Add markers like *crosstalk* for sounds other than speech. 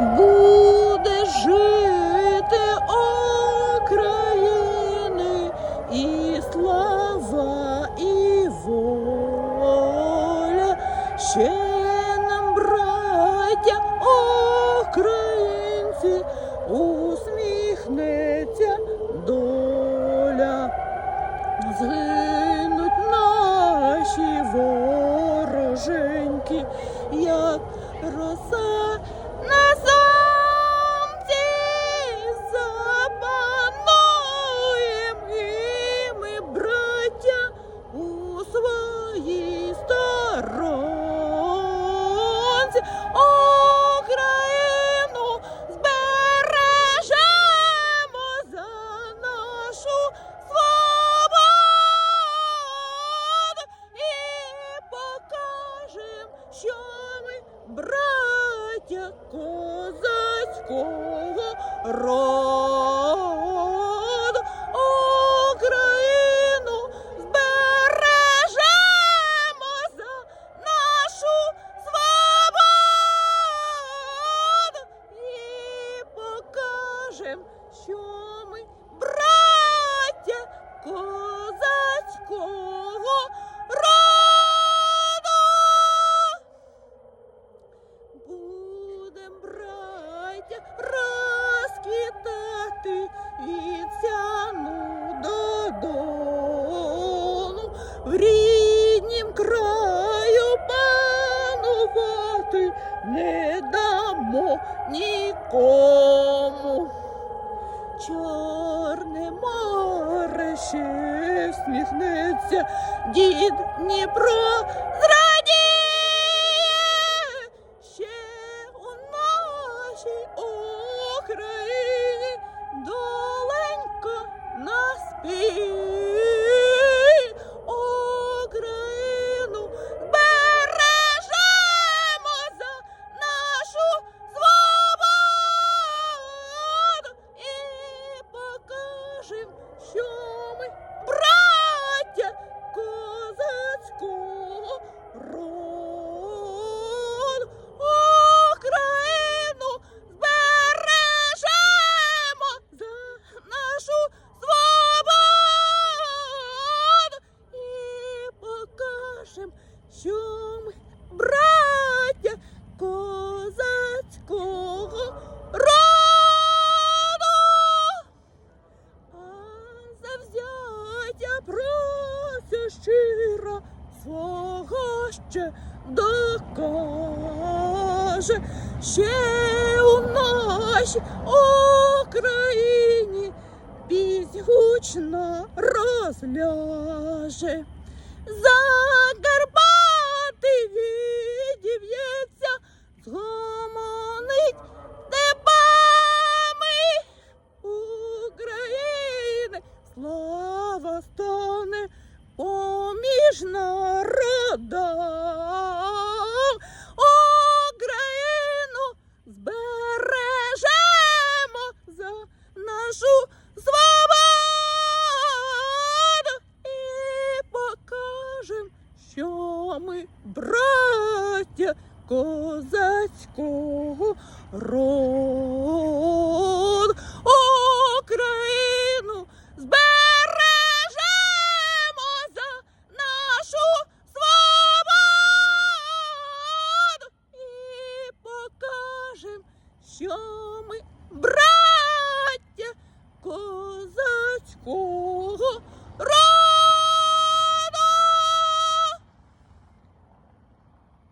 буде жити України і слава, і воля. Ще нам, браття українці, усміхнеться доля. Згинуть наші вороженьки, як роса козацького роду. Україну збережемо за нашу свободу і покажем, що ми браття козацького від сяну додолу, в ріднім краю панувати не дамо нікому. Чорне море ще всміхнеться, дід Дніпро Mm. *laughs* свого ще докаже, ще у нашій Україні пісь гучно розляже. Закарпати відів'ється, згомонить ми браття козацького роду. Україну збережемо за нашу свободу і покажем, що ми браття козацького